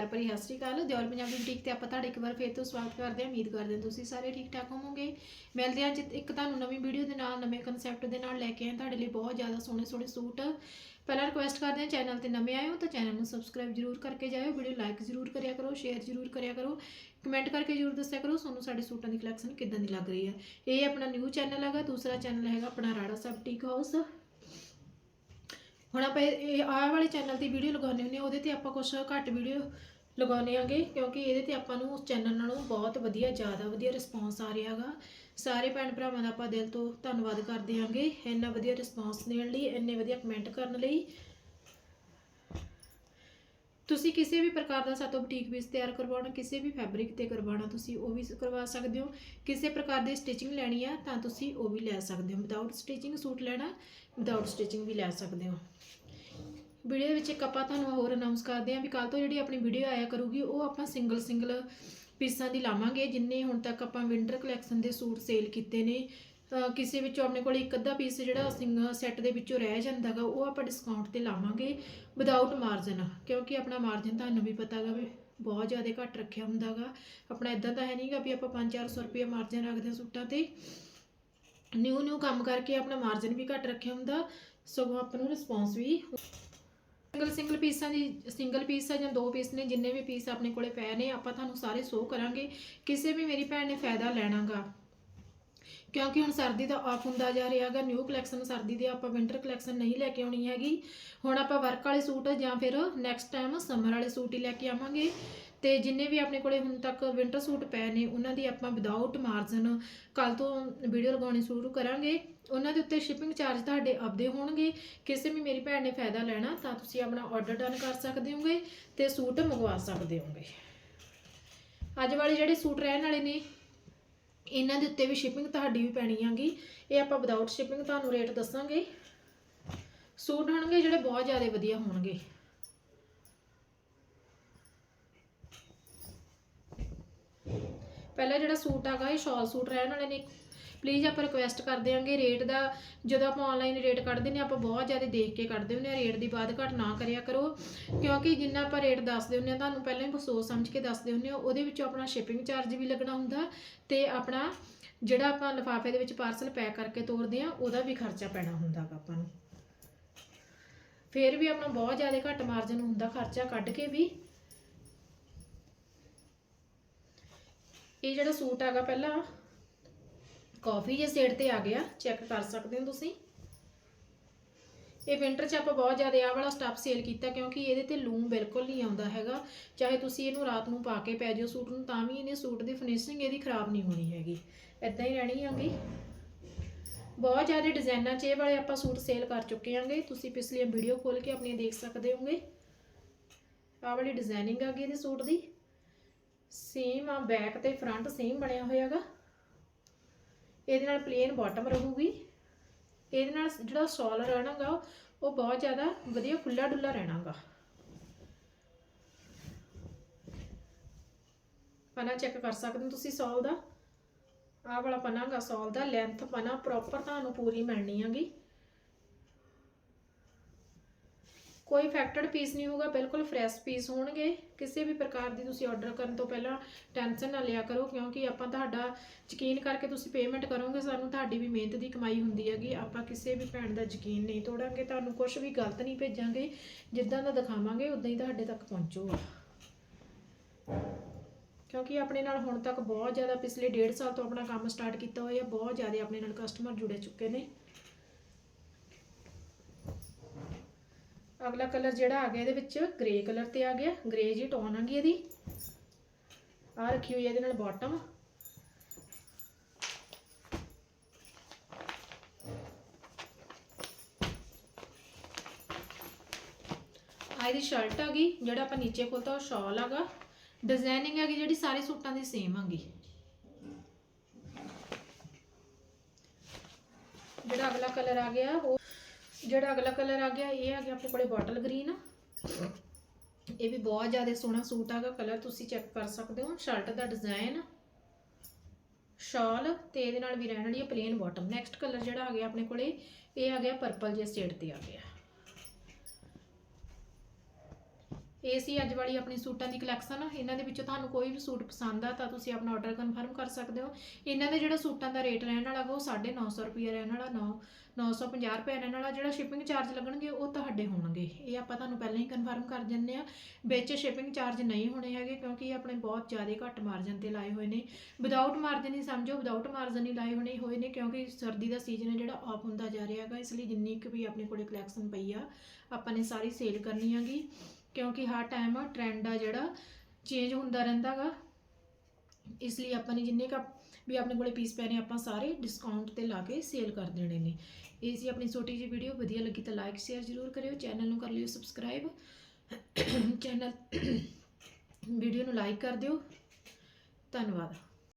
ਪਿਆਰ ਭਰੀ ਸਤਿ ਸ਼੍ਰੀ ਅਕਾਲ। ਦਿਓਲ ਪੰਜਾਬੀ ਬੁਟੀਕ ਤੇ ਆਪਾਂ ਤੁਹਾਡਾ ਇੱਕ ਵਾਰ ਫੇਰ ਤੋਂ ਸਵਾਗਤ ਕਰਦੇ ਹਾਂ। ਉਮੀਦ ਕਰਦੇ ਹਾਂ ਤੁਸੀਂ ਸਾਰੇ ਠੀਕ ਠਾਕ ਹੋਵੋਗੇ। ਮਿਲਦੇ ਹਾਂ ਅੱਜ ਇੱਕ ਤੁਹਾਨੂੰ ਨਵੀਂ ਵੀਡੀਓ ਦੇ ਨਾਲ, ਨਵੇਂ ਕਨਸੈਪਟ ਦੇ ਨਾਲ ਲੈ ਕੇ ਆਏ ਤੁਹਾਡੇ ਲਈ ਬਹੁਤ ਜ਼ਿਆਦਾ ਸੋਹਣੇ ਸੋਹਣੇ ਸੂਟ। ਪਹਿਲਾਂ ਰਿਕੁਐਸਟ ਕਰਦੇ ਹਾਂ ਚੈਨਲ ਤੇ ਨਵੇਂ ਆਏ ਹੋ ਤਾਂ ਚੈਨਲ ਨੂੰ ਸਬਸਕ੍ਰਾਈਬ ਜਰੂਰ ਕਰਕੇ ਜਾਇਓ। ਵੀਡੀਓ ਲਾਈਕ ਜਰੂਰ ਕਰਿਆ ਕਰੋ ਸ਼ੇਅਰ ਜਰੂਰ ਕਰਿਆ ਕਰੋ। ਕਮੈਂਟ ਕਰਕੇ ਜਰੂਰ ਦੱਸਿਆ ਕਰੋ ਤੁਹਾਨੂੰ ਸਾਡੇ ਸੂਟਾਂ ਦੀ ਕਲੈਕਸ਼ਨ ਕਿੱਦਾਂ ਦੀ ਲੱਗ ਰਹੀ ਹੈ। ਇਹ ਆਪਣਾ ਨਿਊ ਚੈਨਲ ਹੈਗਾ, ਦੂਸਰਾ ਚੈਨਲ ਹੈਗਾ ਆਪਣਾ ਰਾੜਾ ਸਬ ਟੀਕ ਹਾਊਸ ਹੁਣ ਆਪਾਂ ਇਹ ਇਹ ਆਹ ਵਾਲੇ ਚੈਨਲ ਦੀ ਵੀਡੀਓ ਲਗਾਉਂਦੇ ਹੁੰਦੇ ਹਾਂ, ਉਹਦੇ ਤੇ ਆਪਾਂ ਕੁਝ ਘੱਟ ਵੀਡੀਓ ਲਗਾਉਂਦੇ ਆਂਗੇ, ਕਿਉਂਕਿ ਇਹਦੇ ਤੇ ਆਪਾਂ ਨੂੰ ਉਸ ਚੈਨਲ ਨਾਲੋਂ ਬਹੁਤ ਵਧੀਆ, ਜ਼ਿਆਦਾ ਵਧੀਆ ਰਿਸਪੌਂਸ ਆ ਰਿਹਾ ਹੈਗਾ ਸਾਰੇ ਭੈਣ ਭਰਾਵਾਂ ਦਾ ਆਪਾਂ ਦਿਲ ਤੋਂ ਧੰਨਵਾਦ ਕਰਦੇ ਆਂਗੇ ਇੰਨਾ ਵਧੀਆ ਰਿਸਪੌਂਸ ਦੇਣ ਲਈ, ਇੰਨੇ ਵਧੀਆ ਕਮੈਂਟ ਕਰਨ ਲਈ। ਤੁਸੀਂ ਕਿਸੇ ਵੀ ਪ੍ਰਕਾਰ ਦਾ ਸਾਤੋਂ ਬੁਟੀਕ ਪੀਸ ਤਿਆਰ ਕਰਵਾਉਣਾ, ਕਿਸੇ ਵੀ ਫੈਬਰਿਕ ਤੇ ਕਰਵਾਉਣਾ, ਤੁਸੀਂ ਉਹ ਵੀ ਕਰਵਾ ਸਕਦੇ ਹੋ। ਕਿਸੇ ਪ੍ਰਕਾਰ ਦੀ ਸਟਿਚਿੰਗ ਲੈਣੀ ਆ, ਤਾਂ ਤੁਸੀਂ ਉਹ ਵੀ ਲੈ ਸਕਦੇ ਹੋ। ਵਿਦਆਊਟ ਸਟਿਚਿੰਗ ਸੂਟ ਲੈਣਾ ਵਿਦਆਊਟ ਸਟਿਚਿੰਗ ਵੀ ਲੈ ਸਕਦੇ ਹੋ। ਵੀਡੀਓ ਦੇ ਵਿੱਚ ਇੱਕ ਆਪਾਂ ਤੁਹਾਨੂੰ ਹੋਰ ਅਨਾਉਂਸ ਕਰਦੇ ਹਾਂ ਵੀ ਕੱਲ ਤੋਂ ਜਿਹੜੀ ਆਪਣੀ ਵੀਡੀਓ ਆਇਆ ਕਰੂਗੀ, ਉਹ ਆਪਾਂ ਸਿੰਗਲ ਸਿੰਗਲ ਪੀਸਾਂ ਦੀ ਲਾਵਾਂਗੇ, ਜਿੰਨੇ ਹੁਣ ਤੱਕ ਆਪਾਂ ਵਿੰਟਰ ਕਲੈਕਸ਼ਨ ਦੇ ਸੂਟ ਸੇਲ ਕੀਤੇ ਨੇ। ਕਿਸੇ ਵਿੱਚੋਂ ਆਪਣੇ ਕੋਲ ਇੱਕ ਅੱਧਾ ਪੀਸ ਜਿਹੜਾ ਸਿੰਗਲ ਸੈੱਟ ਦੇ ਵਿੱਚੋਂ ਰਹਿ ਜਾਂਦਾਗਾ ਉਹ ਆਪਾਂ ਡਿਸਕਾਊਂਟ ਤੇ ਲਾਵਾਂਗੇ ਵਿਦਆਊਟ ਮਾਰਜਨ ਕਿਉਂਕਿ ਆਪਣਾ ਮਾਰਜਨ ਤੁਹਾਨੂੰ ਵੀ ਪਤਾਗਾ ਵੀ ਬਹੁਤ ਜ਼ਿਆਦਾ ਘੱਟ ਰੱਖਿਆ ਹੁੰਦਾਗਾ ਆਪਣਾ ਇਦਾਂ ਤਾਂ ਹੈ ਨਹੀਂਗਾ ਵੀ ਆਪਾਂ 5-400 ਰੁਪਏ ਮਾਰਜਨ ਰੱਖਦੇ ਹਾਂ ਸੂਟਾਂ ਤੇ। ਨਿਊ ਨਿਊ ਕੰਮ ਕਰਕੇ ਆਪਣਾ ਮਾਰਜਨ ਵੀ ਘੱਟ ਰੱਖਿਆ ਹੁੰਦਾ, ਸਗੋਂ ਆਪਾਂ ਨੂੰ ਰਿਸਪੌਂਸ ਵੀ ਸਿੰਗਲ ਸਿੰਗਲ ਪੀਸਾਂ ਦੀ ਸਿੰਗਲ ਪੀਸ ਆ ਜਾਂ ਦੋ ਪੀਸ ਨੇ, ਜਿੰਨੇ ਵੀ ਪੀਸ ਆਪਣੇ ਕੋਲੇ ਪਏ ਨੇ, ਆਪਾਂ ਤੁਹਾਨੂੰ ਸਾਰੇ ਸੋ ਕਰਾਂਗੇ। ਕਿਸੇ ਵੀ ਮੇਰੀ ਭੈਣ ਨੇ ਫਾਇਦਾ ਲੈਣਾਗਾ। ਕਿਉਂਕਿ ਹੁਣ ਸਰਦੀ ਦਾ ਆਫ ਹੁੰਦਾ ਜਾ ਰਿਹਾ ਹੈਗਾ ਨਿਊ ਕਲੈਕਸ਼ਨ ਸਰਦੀ ਦੀ ਆਪਾਂ ਵਿੰਟਰ ਕਲੈਕਸ਼ਨ ਨਹੀਂ ਲੈ ਕੇ ਆਉਣੀ ਹੈਗੀ। ਹੁਣ ਆਪਾਂ ਵਰਕ ਵਾਲੇ ਸੂਟ ਜਾਂ ਫਿਰ ਨੈਕਸਟ ਟਾਈਮ ਸਮਰ ਵਾਲੇ ਸੂਟ ਹੀ ਲੈ ਕੇ ਆਵਾਂਗੇ। ਤੇ ਜਿੰਨੇ ਵੀ ਆਪਣੇ ਕੋਲੇ ਹੁਣ ਤੱਕ ਵਿੰਟਰ ਸੂਟ ਪਏ ਨੇ, ਉਹਨਾਂ ਦੀ ਆਪਾਂ ਵਿਦਆਊਟ ਮਾਰਜਨ ਕੱਲ ਤੋਂ ਵੀਡੀਓ ਲਗਾਉਣੀ ਸ਼ੁਰੂ ਕਰਾਂਗੇ। ਉਹਨਾਂ ਦੇ ਉੱਤੇ ਸ਼ਿਪਿੰਗ ਚਾਰਜ ਤੁਹਾਡੇ ਆਪਦੇ ਹੋਣਗੇ। ਕਿਸੇ ਵੀ ਮੇਰੀ ਭੈਣ ਨੇ ਫਾਇਦਾ ਲੈਣਾ, ਤਾਂ ਤੁਸੀਂ ਆਪਣਾ ਆਰਡਰ ਡਨ ਕਰ ਸਕਦੇ ਹੋਗੇ ਤੇ ਸੂਟ ਮੰਗਵਾ ਸਕਦੇ ਹੋਗੇ। ਅੱਜ ਵਾਲੇ ਜਿਹੜੇ ਸੂਟ ਰਹਿਣ ਵਾਲੇ ਨੇ, ਇਹਨਾਂ ਦੇ ਉੱਤੇ ਵੀ ਸ਼ਿਪਿੰਗ ਤੁਹਾਡੀ ਵੀ ਪੈਣੀ ਆਗੀ। ਇਹ ਆਪਾਂ ਵਿਦਆਊਟ ਸ਼ਿਪਿੰਗ ਤੁਹਾਨੂੰ ਰੇਟ ਦੱਸਾਂਗੇ। ਸੂਟ ਹੋਣਗੇ ਜਿਹੜੇ ਬਹੁਤ ਜ਼ਿਆਦਾ ਵਧੀਆ ਹੋਣਗੇ। ਪਹਿਲਾ ਜਿਹੜਾ ਸੂਟ ਹੈਗਾ, ਇਹ ਸ਼ਾਲ ਸੂਟ ਰਹਿਣ ਵਾਲੇ ਨੇ। ਪਲੀਜ਼ ਆਪਾਂ ਰਿਕੁਐਸਟ ਕਰਦੇ ਆਂਗੇ ਰੇਟ ਦਾ। ਜਦੋਂ ਆਪਾਂ ਆਨਲਾਈਨ ਰੇਟ ਕੱਢਦੇ ਨੇ, ਆਪਾਂ ਬਹੁਤ ਜ਼ਿਆਦਾ ਦੇਖ ਕੇ ਕੱਢਦੇ ਹੁੰਦੇ ਆ ਰੇਟ ਦੀ ਬਾਤ ਘੱਟ ਨਾ ਕਰਿਆ ਕਰੋ। ਕਿਉਂਕਿ ਜਿੰਨਾ ਆਪਾਂ ਰੇਟ ਦੱਸਦੇ ਹੁੰਦੇ ਆ ਤੁਹਾਨੂੰ ਪਹਿਲਾਂ ਹੀ ਸੋਚ ਸਮਝ ਕੇ ਦੱਸਦੇ ਹੁੰਦੇ ਆ ਉਹਦੇ ਵਿੱਚੋਂ ਆਪਣਾ ਸ਼ਿਪਿੰਗ ਚਾਰਜ ਵੀ ਲੱਗਣਾ ਹੁੰਦਾ ਤੇ ਆਪਣਾ ਜਿਹੜਾ ਆਪਾਂ ਲਿਫਾਫੇ ਦੇ ਵਿੱਚ ਪਾਰਸਲ ਪੈਕ ਕਰਕੇ ਤੋਰਦੇ ਆ ਉਹਦਾ ਵੀ ਖਰਚਾ ਪੈਣਾ ਹੁੰਦਾ ਗਾ ਆਪਾਂ ਨੂੰ। ਫੇਰ ਵੀ ਆਪਣਾ ਬਹੁਤ ਜ਼ਿਆਦਾ ਘੱਟ ਮਾਰਜਨ ਹੁੰਦਾ, ਖਰਚਾ ਕੱਢ ਕੇ ਵੀ। ਇਹ ਜਿਹੜਾ ਸੂਟ ਹੈਗਾ ਪਹਿਲਾਂ ਕਾਫੀ ਜੇ ਸੇਡ ਤੇ ਆ ਗਿਆ ਚੈੱਕ ਕਰ ਸਕਦੇ ਹੋ ਤੁਸੀਂ। ਇਹ ਵਿੰਟਰ 'ਚ ਆਪਾਂ ਬਹੁਤ ਜ਼ਿਆਦਾ ਆਹ ਵਾਲਾ ਸਟਾਫ ਸੇਲ ਕੀਤਾ ਕਿਉਂਕਿ ਇਹਦੇ ਤੇ ਲੂਮ ਬਿਲਕੁਲ ਨਹੀਂ ਆਉਂਦਾ ਹੈਗਾ। ਚਾਹੇ ਤੁਸੀਂ ਇਹਨੂੰ ਰਾਤ ਨੂੰ ਪਾ ਕੇ ਪੈ ਜਾਓ ਸੂਟ ਨੂੰ, ਤਾਂ ਵੀ ਇਹਨੇ ਸੂਟ ਦੀ ਫਿਨਿਸ਼ਿੰਗ ਇਹਦੀ ਖਰਾਬ ਨਹੀਂ ਹੋਣੀ ਹੈਗੀ। ਇਦਾਂ ਹੀ ਰਹਿਣੀ ਹੈਗੀ। ਬਹੁਤ ਜ਼ਿਆਦਾ ਡਿਜ਼ਾਈਨਾਂ 'ਚ ਇਹ ਵਾਲੇ ਆਪਾਂ ਸੂਟ ਸੇਲ ਕਰ ਚੁੱਕੇ ਹਾਂਗੇ। ਤੁਸੀਂ ਪਿਛਲੀਆਂ ਵੀਡੀਓ ਖੋਲ ਕੇ ਆਪਣੀਆਂ ਦੇਖ ਸਕਦੇ ਹੋਗੇ। ਆਹ ਵਾਲੀ ਡਿਜ਼ਾਈਨਿੰਗ ਆ ਗਈ ਇਹਦੇ ਸੂਟ ਦੀ। ਸੇਮ ਆ ਬੈਕ ਤੇ ਫਰੰਟ ਸੇਮ ਬਣਿਆ ਹੋਇਆਗਾ ਇਹਦੇ ਨਾਲ ਪਲੇਨ ਬਾਟਮ ਰਹੂਗੀ। ਇਹਦੇ ਨਾਲ ਜਿਹੜਾ ਸਟਾਲ ਰਹਿਣਾਗਾ ਉਹ ਬਹੁਤ ਜ਼ਿਆਦਾ ਵਧੀਆ ਖੁੱਲਾ ਡੁੱਲਾ ਰਹਿਣਾਗਾ ਪਨਾ ਚੈੱਕ ਕਰ ਸਕਦੇ ਹੋ ਤੁਸੀਂ ਸੌਲ ਦਾ। ਆਹ ਵਾਲਾ ਪਨਾਗਾ ਸੌਲ ਦਾ ਲੈਂਥ ਪਨਾ ਪ੍ਰੋਪਰ ਤੁਹਾਨੂੰ ਪੂਰੀ ਮਿਲਣੀ ਹੈਗੀ। ਕੋਈ ਫੈਕਟਡ ਪੀਸ ਨਹੀਂ ਹੋਊਗਾ, ਬਿਲਕੁਲ ਫਰੈਸ਼ ਪੀਸ ਹੋਣਗੇ। ਕਿਸੇ ਵੀ ਪ੍ਰਕਾਰ ਦੀ ਤੁਸੀਂ ਆਰਡਰ ਕਰਨ ਤੋਂ ਪਹਿਲਾਂ ਟੈਨਸ਼ਨ ਨਾ ਲਿਆ ਕਰੋ, ਕਿਉਂਕਿ ਆਪਾਂ ਤੁਹਾਡਾ ਯਕੀਨ ਕਰਕੇ ਤੁਸੀਂ ਪੇਮੈਂਟ ਕਰੋਗੇ, ਸਾਨੂੰ ਤੁਹਾਡੀ ਵੀ ਮਿਹਨਤ ਦੀ ਕਮਾਈ ਹੁੰਦੀ ਹੈਗੀ। ਆਪਾਂ ਕਿਸੇ ਵੀ ਭੈਣ ਦਾ ਯਕੀਨ ਨਹੀਂ ਤੋੜਾਂਗੇ, ਤੁਹਾਨੂੰ ਕੁਝ ਵੀ ਗਲਤ ਨਹੀਂ ਭੇਜਾਂਗੇ। ਜਿੱਦਾਂ ਦਾ ਦਿਖਾਵਾਂਗੇ, ਉਦਾਂ ਹੀ ਤੁਹਾਡੇ ਤੱਕ ਪਹੁੰਚੂਗਾ ਕਿਉਂਕਿ ਆਪਣੇ ਨਾਲ ਹੁਣ ਤੱਕ ਬਹੁਤ ਜ਼ਿਆਦਾ ਪਿਛਲੇ 1.5 ਸਾਲ ਤੋਂ ਆਪਣਾ ਕੰਮ ਸਟਾਰਟ ਕੀਤਾ ਹੋਇਆ, ਬਹੁਤ ਜ਼ਿਆਦਾ ਆਪਣੇ ਨਾਲ ਕਸਟਮਰ ਜੁੜੇ ਚੁੱਕੇ ਨੇ। ਅਗਲਾ ਕਲਰ ਜਿਹੜਾ ਆ ਗਿਆ ਇਹਦੇ ਵਿੱਚ ਗ੍ਰੇ ਕਲਰ ਤੇ ਆ ਗਿਆ ਗ੍ਰੇ ਜੀ ਟੋਨ ਆ ਗਈ ਇਹਦੀ। ਆ ਰੱਖੀ ਹੋਈ ਹੈ ਇਹਦੇ ਨਾਲ ਬਾਟਮ ਆ ਇਹਦੀ ਸ਼ਰਟ ਆ ਗਈ, ਜਿਹੜਾ ਆਪਾਂ ਨੀਚੇ ਖੋਲਤਾ ਉਹ ਸ਼ਾਲ ਆਗਾ ਡਿਜ਼ਾਈਨਿੰਗ ਹੈਗੀ ਜਿਹੜੀ ਸਾਰੇ ਸੂਟਾਂ ਦੀ ਸੇਮ ਹੈਗੀ ਜਿਹੜਾ ਅਗਲਾ ਕਲਰ ਆ ਗਿਆ, ਉਹ ਜਿਹੜਾ ਅਗਲਾ ਕਲਰ ਆ ਗਿਆ, ਇਹ ਆ ਗਿਆ ਆਪਣੇ ਕੋਲੇ ਬੋਟਲ ਗ੍ਰੀਨ। ਇਹ ਵੀ ਬਹੁਤ ਜ਼ਿਆਦਾ ਸੋਹਣਾ ਸੂਟ ਆਗਾ ਕਲਰ ਤੁਸੀਂ ਚੈੱਕ ਕਰ ਸਕਦੇ ਹੋ, ਸ਼ਰਟ ਦਾ ਡਿਜ਼ਾਈਨ। ਸ਼ਾਲ ਤੇ ਇਹਦੇ ਨਾਲ ਵੀ ਰਹਿਣ ਵਾਲੀ ਹੈ ਪਲੇਨ ਬਾਟਮ ਨੈਕਸਟ ਕਲਰ ਜਿਹੜਾ ਆ ਗਿਆ ਆਪਣੇ ਕੋਲੇ, ਇਹ ਆ ਗਿਆ ਪਰਪਲ ਜੇ ਸ਼ੇਡ ਤੇ ਆ ਗਿਆ। ਇਹ ਸੀ ਅੱਜ ਵਾਲੀ ਆਪਣੀ ਸੂਟਾਂ ਦੀ ਕਲੈਕਸ਼ਨ ਇਹਨਾਂ ਦੇ ਵਿੱਚੋਂ ਤੁਹਾਨੂੰ ਕੋਈ ਵੀ ਸੂਟ ਪਸੰਦ ਆ ਤਾਂ ਤੁਸੀਂ ਆਪਣਾ ਆਰਡਰ ਕਨਫਰਮ ਕਰ ਸਕਦੇ ਹੋ। ਇਹਨਾਂ ਦੇ ਜਿਹੜਾ ਸੂਟਾਂ ਦਾ ਰੇਟ ਰਹਿਣ ਵਾਲਾ ਗਾ ਉਹ 950 ਰੁਪਏ ਰਹਿਣ ਵਾਲਾ 9 950 ਰੁਪਏ ਰਹਿਣ ਵਾਲਾ। ਜਿਹੜਾ ਸ਼ਿਪਿੰਗ ਚਾਰਜ ਲੱਗਣਗੇ, ਉਹ ਤੁਹਾਡੇ ਹੋਣਗੇ। ਇਹ ਆਪਾਂ ਤੁਹਾਨੂੰ ਪਹਿਲਾਂ ਹੀ ਕਨਫਰਮ ਕਰ ਦਿੰਦੇ ਆ। ਵਿੱਚ ਸ਼ਿਪਿੰਗ ਚਾਰਜ ਨਹੀਂ ਹੋਣੇ ਹੈਗੇ, ਕਿਉਂਕਿ ਇਹ ਆਪਣੇ ਬਹੁਤ ਜ਼ਿਆਦਾ ਘੱਟ ਮਾਰਜਨ ਤੇ ਲਾਏ ਹੋਏ ਨੇ। ਵਿਦਆਊਟ ਮਾਰਜਨ ਹੀ ਸਮਝੋ ਵਿਦਆਊਟ ਮਾਰਜਨ ਹੀ ਲਾਏ ਹੋਣੇ ਹੋਏ ਨੇ, ਕਿਉਂਕਿ ਸਰਦੀ ਦਾ ਸੀਜ਼ਨ ਹੈ, ਜਿਹੜਾ ਆਫ ਹੁੰਦਾ ਜਾ ਰਿਹਾ ਹੈਗਾ। ਇਸ ਲਈ ਜਿੰਨੀ ਕੁ ਵੀ ਆਪਣੇ ਕੋਲੇ ਕਲੈਕਸ਼ਨ ਪਈ ਆ, ਆਪਾਂ ਨੇ ਸਾਰੀ ਸੇਲ ਕਰਨੀ ਹੈਗੀ। ਕਿਉਂਕਿ ਹਰ ਟਾਈਮ ਟ੍ਰੈਂਡ ਆ ਜਿਹੜਾ ਚੇਂਜ ਹੁੰਦਾ ਰਹਿੰਦਾਗਾ ਇਸ ਲਈ ਆਪਾਂ ਨੇ ਜਿੰਨੇ ਕ ਵੀ ਆਪਣੇ ਕੋਲੇ ਪੀਸ ਪਏ ਨੇ, ਆਪਾਂ ਸਾਰੇ ਡਿਸਕਾਊਂਟ ਤੇ ਲਾ ਕੇ ਸੇਲ ਕਰ ਦੇਣੇ ਨੇ। ਇਹ ਸੀ ਆਪਣੀ ਛੋਟੀ ਜਿਹੀ ਵੀਡੀਓ ਵਧੀਆ ਲੱਗੀ ਤਾਂ ਲਾਈਕ ਸ਼ੇਅਰ ਜ਼ਰੂਰ ਕਰਿਓ। ਚੈਨਲ ਨੂੰ ਕਰ ਲਿਓ ਸਬਸਕ੍ਰਾਈਬ ਚੈਨਲ ਵੀਡੀਓ ਨੂੰ ਲਾਈਕ ਕਰ ਦਿਓ। ਧੰਨਵਾਦ।